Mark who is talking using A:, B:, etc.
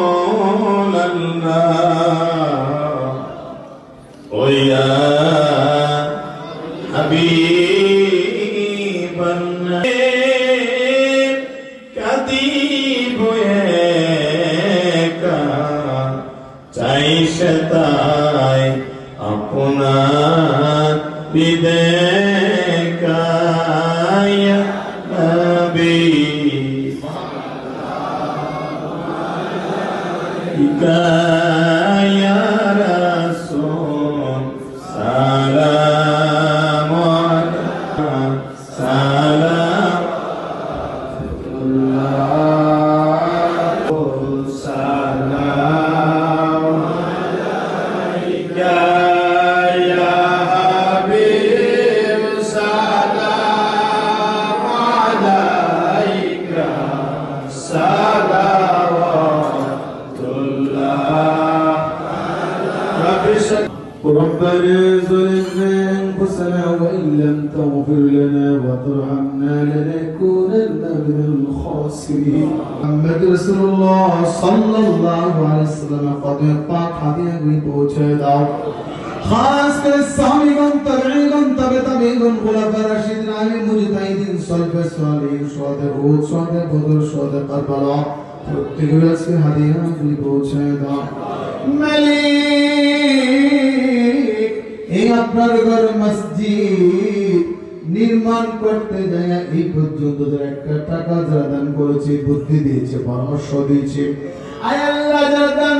A: رسول اللہ او یا حبیب قدیب کا چائی شتائی اپنا بدے کا নবী يا رسول سلام عليك سلام الله سلام عليك
B: ربنا ظلمنا أنفسنا وإن لم تغفر لنا وترحمنا لنكونن من الخاسرين محمد رسول الله صلى الله عليه وسلم قد পাক হাদিয়া গুলি পৌঁছে দাও খাস করে সাহাবীগণ তাবেঈগণ তবে তাবেঈগণ খুলাফা রাশিদিন আলিম মুজতাহিদিন সলফে সালিহিন সুহাদে উহুদ সুহাদে বদর সুহাদে কারবালা প্রত্যেকের আজকে হাদিয়া গুলি পৌঁছে দাও মালিক এই আপনার ঘর মসজিদ নির্মাণ করতে যায়, এই পর্যন্ত যারা একটা টাকা যারা দান করেছে, বুদ্ধি দিয়েছে, পরামর্শ দিয়েছে। আয় আল্লাহ, যারা দান